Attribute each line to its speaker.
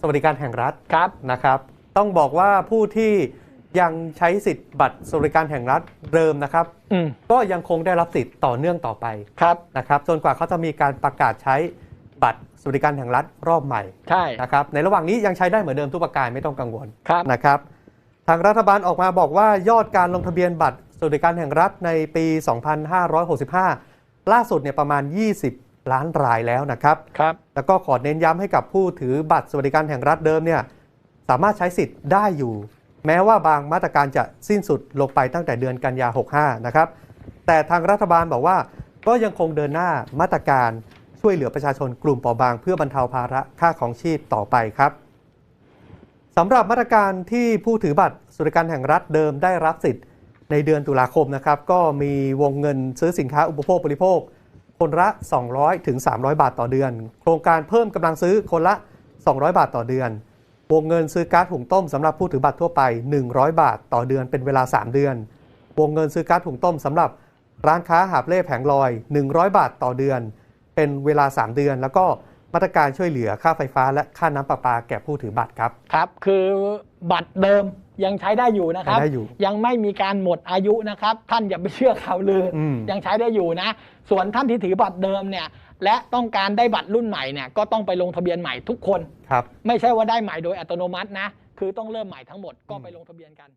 Speaker 1: สวัสดิการแห่งรัฐ
Speaker 2: ครับ
Speaker 1: นะครับ ต้องบอกว่าผู้ที่ยังใช้สิทธิ์บัตรสวัสดิการแห่งรัฐเดิมนะครับ
Speaker 2: อืม
Speaker 1: ก็ยังคงได้รับสิทธิ์ต่อเนื่องต่อไป
Speaker 2: ครับ
Speaker 1: นะครับจนกว่าเขาจะมีการประกาศใช้บัตรสวัสดิการแห่งรัฐรอบใหม่
Speaker 2: ใช่
Speaker 1: นะครับในระหว่างนี้ยังใช้ได้เหมือนเดิมทุกประการไม่ต้องกังวล
Speaker 2: ครับ
Speaker 1: นะครับ ทางรัฐบาลออกมาบอกว่ายอดการลงทะเบียนบัตรสวัสดิการแห่งรัฐในปี 2565 ล่าสุดเนี่ยประมาณ 20 ล้านรายแล้วนะครับ
Speaker 2: ครับ
Speaker 1: แล้วก็ขอเน้นย้ำให้กับผู้ถือบัตรสวัสดิการแห่งรัฐเดิมเนี่ยสามารถใช้สิทธิ์ได้อยู่ แม้ว่าบางมาตรการจะสิ้นสุดลงไปตั้งแต่เดือนกันยา 65 นะครับ แต่ทางรัฐบาลบอกว่าก็ยังคงเดินหน้ามาตรการช่วยเหลือประชาชนกลุ่มเปราะบาง เพื่อบรรเทาภาระค่าของชีพต่อไปครับสำหรับมาตรการที่ผู้ถือบัตรสวัสดิการแห่งรัฐเดิมได้รับสิทธิ์ในเดือนตุลาคมนะครับ ก็มีวงเงินซื้อสินค้าอุปโภคบริโภค คนละ 200ถึง300 บาทต่อเดือน โครงการเพิ่มกำลังซื้อคนละ 200 บาทต่อเดือน วงเงินซื้อก๊าซหุงต้มสำหรับผู้ถือบัตรทั่วไป 100 บาทต่อเดือนเป็นเวลา 3 เดือน วงเงินซื้อก๊าซหุงต้มสำหรับร้านค้าหาบเล่แผงลอย 100 บาทต่อเดือน เป็นเวลา 3 เดือน แล้วก็ มาตรการช่วยเหลือค่าไฟฟ้าและค่าน้ำประปาแก่ผู้ถือบัตรครับ
Speaker 2: ครับ คือบัตรเดิมยังใช้ได้อยู่นะครับ
Speaker 1: ใช้ได้อยู่
Speaker 2: ยังไม่มีการหมดอายุนะครับ ท่านอย่าไปเชื่อข่าวลืออ
Speaker 1: ม
Speaker 2: ยังใช้ได้อยู่นะ ส่วนท่านที่ถือบัตรเดิมเนี่ย และต้องการได้บัตรรุ่นใหม่เนี่ยก็ต้องไปลงทะเบียนใหม่ทุกคน
Speaker 1: ครับ
Speaker 2: ไม่ใช่ว่าได้ใหม่โดยอัตโนมัตินะ คือต้องเริ่มใหม่ทั้งหมดก็ไปลงทะเบียนกัน